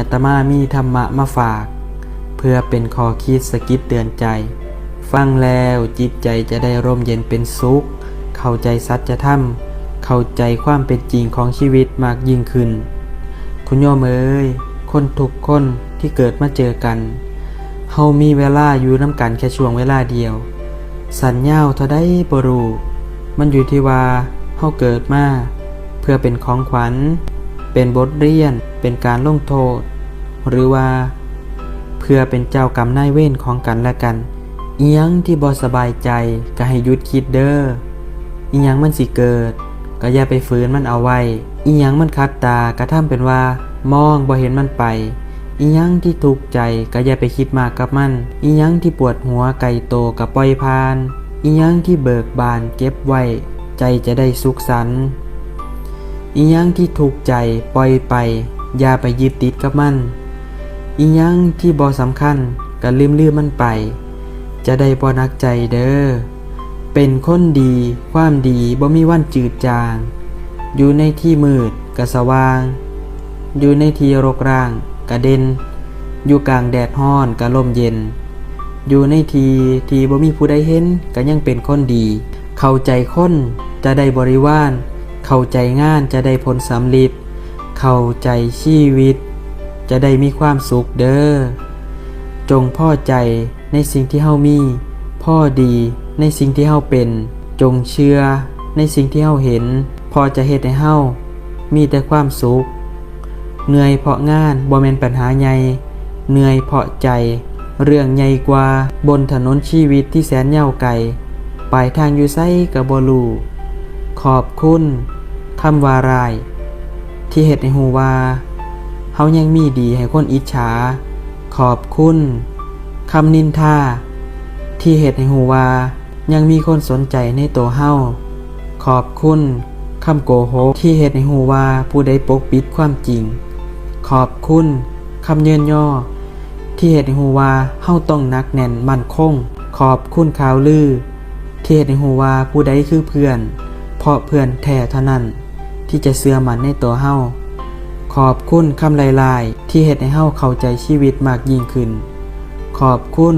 อาตมามีธรรมะมาฝาก เพื่อเป็นข้อคิดสะกิดเตือนใจ ฟังแล้วจิตใจจะได้ร่มเย็นเป็นสุข เข้าใจสัจธรรม เข้าใจความเป็นจริงของชีวิตมากยิ่งขึ้น คุณโยมเอ้ยคนทุกคนที่เกิดมาเจอกันเฮามีเวลาอยู่น้ำกันแค่ช่วงเวลาเดียว สัญญาเท่าได้บรูมันอยู่ที่ว่าเฮาเกิดมาเพื่อเป็นของขวัญ เป็นบทเรียน เป็นการลงโทษ หรือว่า เพื่อเป็นเจ้ากรรมนายเวรของกันและกันอียังที่บอสบายใจก็ให้หยุดคิดเด้ออียังมันสิเกิด ก็อย่าไปฝืนมันเอาไว้อียังมันคัดตากระทำเป็นว่ามองบ่เห็นมันไปอียังที่ทุกข์ใจก็อย่าไปคิดมากกับมันอียังที่ปวดหัวไก่โตกับปล่อยพานอียังที่เบิกบานเก็บไว้ ใจจะได้สุขสันต์ อียังที่ทุกใจปล่อยไป อย่าไปยึดติดกับมัน อีหยังที่บ่สำคัญก็ลืมลืมมันไป จะได้บ่นักใจเด้อ เป็นคนดีความดีบ่มีวันจืดจาง อยู่ในที่มืดก็สว่าง อยู่ในที่รกร้างก็เด่นอยู่กลางแดดฮ้อนก็ลมเย็น อยู่ในทีที่บ่มีผู้ใดเห็นก็ยังเป็นคนดี เข้าใจคนจะได้บริวาร เข้าใจงานจะได้ผลสำลิดเข้าใจชีวิต จะได้มีความสุขเด้อ จงพ่อใจในสิ่งที่เฮามี พ่อดีในสิ่งที่เฮาเป็น จงเชื่อในสิ่งที่เฮาเห็น พอจะเฮ็ดให้เฮามีแต่ความสุข เหนื่อยเพราะงานบ่แม่นปัญหาใหญ่ เหนื่อยเพราะใจ เรื่องใหญ่กว่าบนถนนชีวิตที่แสนยาวไกลปลายทางอยู่ไสก็บ่รู้ขอบคุณ คำว่าราย ที่เฮ็ดในหูว่าเฮายังมีดีให้คนอิจฉา ขอบคุณคำนินทาที่เฮ็ดในหูว่ายังมีคนสนใจในตัวเฮาขอบคุณคำโกหกที่เฮ็ดในหูว่าผู้ใดปกปิดความจริง ขอบคุณคำเยินย่อ ที่เฮ็ดในหูว่าเฮาต้องนักแน่นมั่นคง ขอบคุณข่าวลือ ที่เฮ็ดในหูว่าผู้ใดคือเพื่อน เพราะเพื่อนแท้เท่านั้น ที่จะเสื่อมันในตัวเฮาขอบคุณคำลายๆ ที่เฮ็ดให้เฮาเข้าใจชีวิตมากยิ่งขึ้น ขอบคุณ